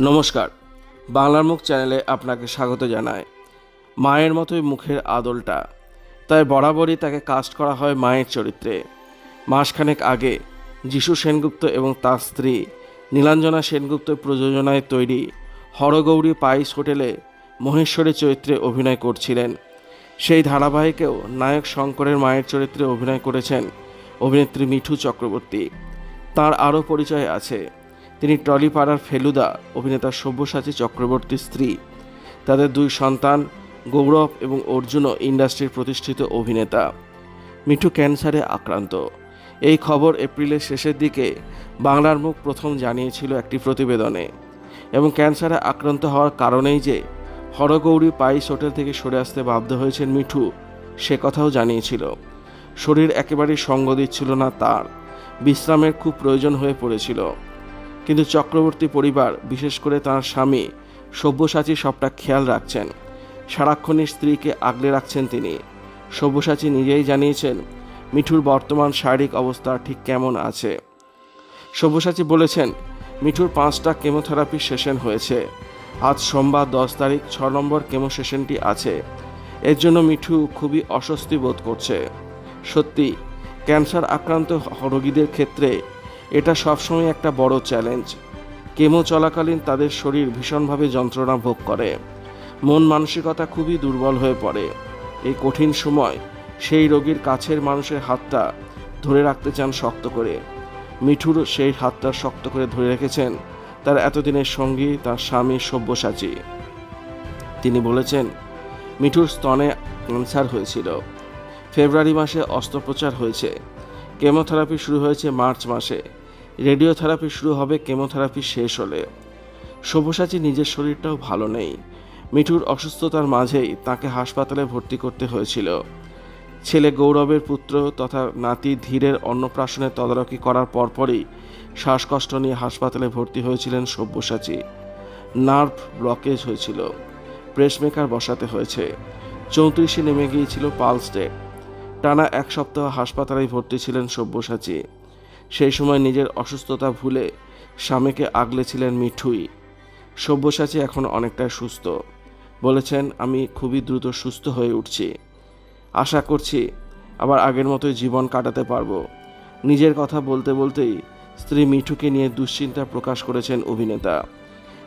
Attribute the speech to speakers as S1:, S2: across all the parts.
S1: নমস্কার। বাংলার মুখ চ্যানেলে আপনাকে স্বাগত জানায় মায়ের মতোই মুখের আদলটা। তাই বরাবরই তাকে কাস্ট করা হয় মায়ের চরিত্রে। মাসখানেক আগে যিশু সেনগুপ্ত এবং তার স্ত্রী নীলাঞ্জনা সেনগুপ্ত প্রযোজনায় তৈরি হরগৌরী পাইস হোটেলে মহেশ্বরী চরিত্রে অভিনয় করছিলেন। সেই ধারাবাহিকেও নায়ক শঙ্করের মায়ের চরিত্রে অভিনয় করেছেন অভিনেত্রী মিঠু চক্রবর্তী। তার আরও পরিচয় আছে। তিনি টলিপাড়ার ফেলুদা অভিনেতা সব্যসাচী চক্রবর্তীর স্ত্রী। তাদের দুই সন্তান, গৌরব এবং অর্জুনও ইন্ডাস্ট্রির প্রতিষ্ঠিত অভিনেতা। মিঠু ক্যান্সারে আক্রান্ত। এই খবর এপ্রিলের শেষের দিকে বাংলার মুখ প্রথম জানিয়েছিল একটি প্রতিবেদনে এবং ক্যান্সারে আক্রান্ত হওয়ার কারণেই যে হরগৌরী পাইস হোটেল থেকে সরে আসতে বাধ্য হয়েছেন মিঠু, সে কথাও জানিয়েছিল। শরীর একেবারেই সঙ্গ দিচ্ছিল না তার। বিশ্রামের খুব প্রয়োজন হয়ে পড়েছিল। কিন্তু চক্রবর্তী পরিবার, বিশেষ করে তার স্বামী, সব্যসাচী সবটা খেয়াল রাখছেন। সারাক্ষণই স্ত্রীকে আগলে রাখছেন তিনি। সব্যসাচী নিজেই জানিয়েছেন, মিঠুর বর্তমান শারীরিক অবস্থা ঠিক কেমন আছে। সব্যসাচী বলেছেন, মিঠুর পাঁচটা কেমোথেরাপি সেশন হয়েছে। আজ সোমবার দশ তারিখ ছ নম্বর কেমো সেশনটি আছে। এর জন্য মিঠু খুবই অস্বস্তি বোধ করছে। সত্যি, ক্যান্সার আক্রান্ত রোগীদের ক্ষেত্রে এটা সবসময় একটা বড় চ্যালেঞ্জ। কেমো চলাকালীন তাদের শরীর ভীষণভাবে যন্ত্রণা ভোগ করে। মন মানসিকতা খুবই দুর্বল হয়ে পড়ে। এই কঠিন সময় সেই রোগীর কাছের মানুষের হাতটা ধরে রাখতে চান শক্ত করে। মিঠুর সেই হাতটা শক্ত করে ধরে রেখেছেন তার এতদিনের সঙ্গী, তার স্বামী সব্যসাচী। তিনি বলেছেন, মিঠুর স্তনে ক্যান্সার হয়েছিল। ফেব্রুয়ারি মাসে অস্ত্রোপচার হয়েছে। কেমোথেরাপি শুরু হয়েছে মার্চ মাসে। রেডিওথেরাপি শুরু হবে, কেমোথেরাপি শেষ হলে। সব্যসাচী নিজের শরীরটাও ভালো নেই। মিঠুর অসুস্থতার মাঝেই তাকে হাসপাতালে ভর্তি করতে হয়েছিল। ছেলে গৌরবের পুত্র তথা নাতি ধীরের অন্নপ্রাশনে তদারকি করার পরপরই শ্বাসকষ্ট নিয়ে হাসপাতালে ভর্তি হয়েছিলেন সব্যসাচী। নার্ভ ব্লকেজ হয়েছিল। প্রেসমেকার বসাতে হয়েছে। চৌত্রিশে নেমে গিয়েছিল পালস ডেট টানা এক সপ্তাহ হাসপাতালে ভর্তি ছিলেন সব্যসাচী। সেই সময় নিজের অসুস্থতা ভুলে স্বামীকে আগলে ছিলেন মিঠুই। সব্যসাচী এখন অনেকটাই সুস্থ। বলেছেন, আমি খুবই দ্রুত সুস্থ হয়ে উঠছি। আশা করছি আবার আগের মতোই জীবন কাটাতে পারব। নিজের কথা বলতে বলতেই স্ত্রী মিঠুকে নিয়ে দুশ্চিন্তা প্রকাশ করেছেন অভিনেতা।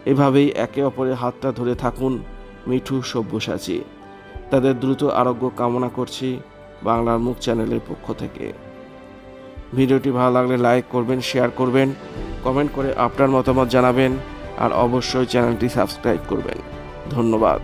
S1: এভাবেই একে অপরের হাতটা ধরে থাকুন মিঠু সব্যসাচী। তাদের দ্রুত আরোগ্য কামনা করছি বাংলার মুখ চ্যানেলের পক্ষ থেকে। ভিডিওটি ভালো লাগলে লাইক করবেন, শেয়ার করবেন, কমেন্ট করে আপনার মতামত জানাবেন, আর অবশ্যই চ্যানেলটি সাবস্ক্রাইব করবেন। ধন্যবাদ।